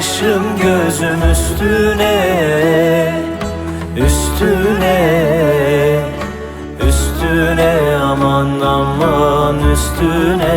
başım gözüm üstüne Üstüne Üstüne aman aman üstüne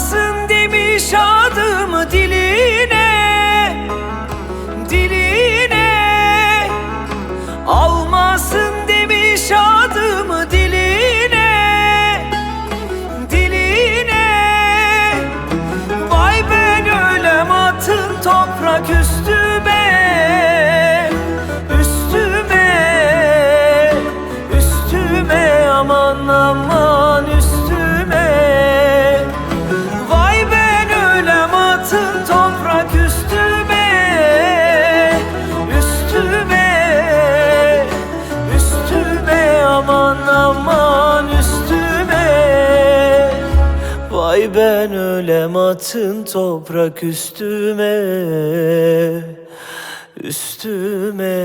Almasın demiş adımı diline Diline. Almasın demiş adımı diline Diline. Vay ben ölem atın toprak üstüme Üstüme Üstüme. Aman aman atın toprak üstüme Üstüme Üstüme aman aman üstüme. Vay ben ölem atın toprak üstüme Üstüme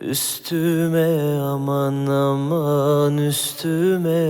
Üstüme aman aman üstüme